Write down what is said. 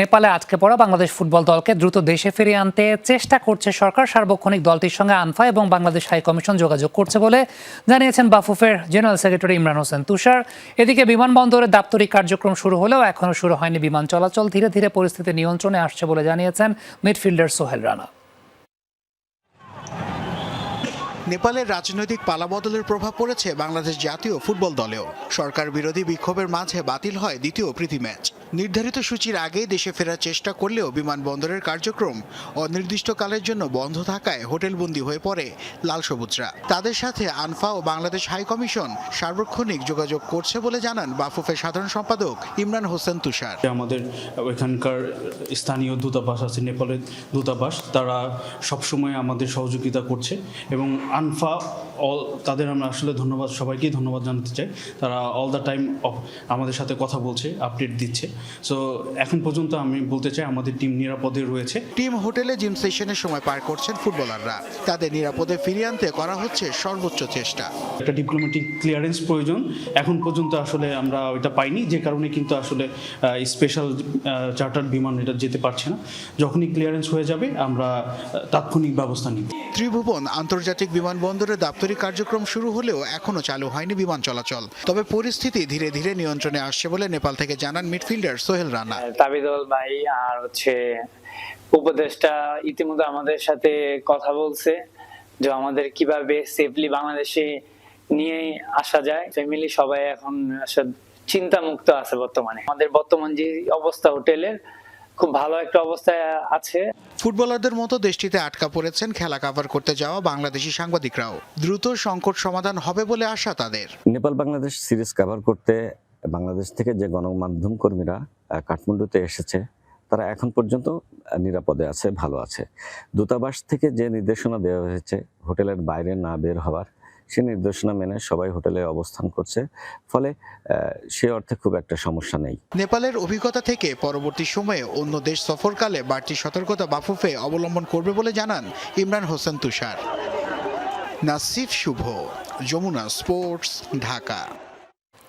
নেপালে আটকে পড়া বাংলাদেশ ফুটবল দলকে দ্রুত দেশে ফিরিয়ে আনতে চেষ্টা করছে সরকার। সার্বক্ষণিক দলটির সঙ্গে আনফা এবং বাংলাদেশ হাই কমিশন যোগাযোগ করছে বলে জানিয়েছেন বাফুফের জেনারেল সেক্রেটারি ইমরান হোসেন তুষার। এদিকে বিমানবন্দরে দাপ্তরিক কার্যক্রম শুরু হলেও এখনও শুরু হয়নি বিমান চলাচল। ধীরে ধীরে পরিস্থিতি নিয়ন্ত্রণে আসছে বলে জানিয়েছেন মিডফিল্ডার সোহেল রানা। নেপালের রাজনৈতিক পালাবদলের প্রভাব পড়েছে বাংলাদেশ জাতীয় ফুটবল দলেও। সরকার বিরোধী বিক্ষোভের মাঝে বাতিল হয় দ্বিতীয় প্রীতি ম্যাচ। নির্ধারিত সূচির আগেই দেশে ফেরার চেষ্টা করলেও বিমানবন্দরের কার্যক্রম অনির্দিষ্টকালের জন্য বন্ধ থাকায় হোটেলবন্দি হয়ে পড়ে লাল সবুজরা। তাদের সাথে আনফা ও বাংলাদেশ হাই কমিশন সার্বক্ষণিক যোগাযোগ করছে বলে জানান বাফুফের সাধারণ সম্পাদক ইমরান হোসেন তুষার। আমাদের ওইখানকার স্থানীয় দূতাবাস আছে, নেপালের দূতাবাস, তারা সবসময় আমাদের সহযোগিতা করছে এবং আনফা অল, তাদের আমরা আসলে ধন্যবাদ, সবাইকেই ধন্যবাদ জানাতে চাই। তারা অল দ্য টাইম আমাদের সাথে কথা বলছে আপডেট দিচ্ছে। সো এখন পর্যন্ত আমি বলতে চাই আমাদের টিম নিরাপদে রয়েছে। টিম হোটেলে জিম সেশনের সময় পার করছেন ফুটবলাররা। তাদের নিরাপদে ফিরিয়ে আনতে করা হচ্ছে সর্বোচ্চ চেষ্টা। একটা ডিপ্লোম্যাটিক ক্লিয়ারেন্স প্রয়োজন। এখন পর্যন্ত আসলে আমরা ওইটা পাইনি যে কারণে কিন্তু আসলে স্পেশাল চার্টার বিমান এটা যেতে পারছে না। যখনই ক্লিয়ারেন্স হয়ে যাবে আমরা তাৎক্ষণিক ব্যবস্থা নিব। ত্রিভুবন আন্তর্জাতিক বিমানবন্দরে দাপ্তরিক কার্যক্রম শুরু হলেও এখনও চালু হয়নি বিমান চলাচল। তবে পরিস্থিতি ধীরে ধীরে নিয়ন্ত্রণে আসছে বলে নেপাল থেকে জানান মিডফিল্ডার সোহেল রানা তাবিদুল ভাই আর হচ্ছে উপদেষ্টা ইতিমধ্যে আমাদের সাথে কথা বলছে যে আমাদের কীভাবে সেফলি বাংলাদেশে নিয়ে আসা যায়। ফ্যামিলি সবাই এখন চিন্তা মুক্ত আছে বর্তমানে। আমাদের বর্তমান যে অবস্থা হোটেলের খুব ভালো একটা অবস্থায় আছে। ফুটবলারদের মতো দেশটিতে আটকা পড়েছেন খেলা কাভার করতে যাওয়া বাংলাদেশি সাংবাদিকরাও। দ্রুত সংকট সমাধান হবে বলে আশা তাদের। নেপাল বাংলাদেশ সিরিজ কভার করতে বাংলাদেশ থেকে যে গণমাধ্যম কর্মীরা কাঠমান্ডুতে এসেছে, তারা এখন পর্যন্ত নিরাপদে আছে, ভালো আছে। দূতাবাস থেকে যে নির্দেশনা দেওয়া হয়েছে, হোটেলের বাইরে না বের হওয়ার, সে নির্দেশনা মেনে সবাই হোটেলে অবস্থান করছে। ফলে সে অর্থে খুব একটা সমস্যা নেই। নেপালের অভিজ্ঞতা থেকে পরবর্তী সময়ে অন্য দেশ সফরকালে বাড়তি সতর্কতা বাফুফে অবলম্বন করবে বলে জানান ইমরান হোসেন তুষার। নাসিফ শুভ, যমুনা স্পোর্টস, ঢাকা।